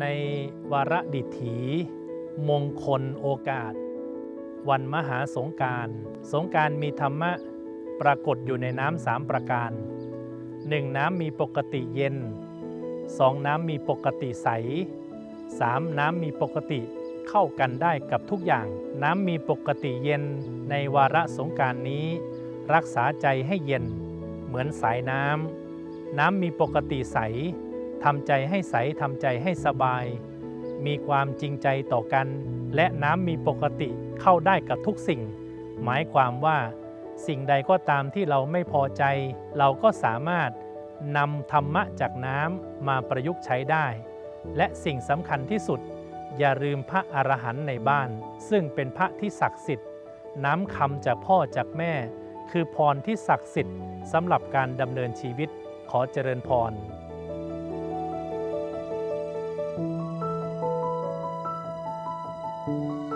ในวาระดิถีมงคลโอกาส วันมหาสงการ สงการมีธรรมะปรากฏอยู่ในน้ำสามประการ 1. น้ำมีปกติเย็น 2. น้ำมีปกติใส 3. น้ำมีปกติเข้ากันได้กับทุกอย่าง น้ำมีปกติเย็นในวาระสงการนี้ รักษาใจให้เย็น เหมือนสายน้ำน้ำมีปกติใส ทำใจให้ใสทำใจให้สบาย มีความจริงใจต่อกัน และน้ำมีปกติเข้าได้กับทุกสิ่ง หมายความว่า สิ่งใดก็ตามที่เราไม่พอใจ เราก็สามารถนำธรรมะจากน้ำมาประยุกต์ใช้ได้ และสิ่งสำคัญที่สุด อย่าลืมพระอรหันต์ในบ้าน ซึ่งเป็นพระที่ศักดิ์สิทธิ์ น้ำคำจากพ่อจากแม่ คือพรที่ศักดิ์สิทธิ์สำหรับการดำเนินชีวิตขอเจริญพร Música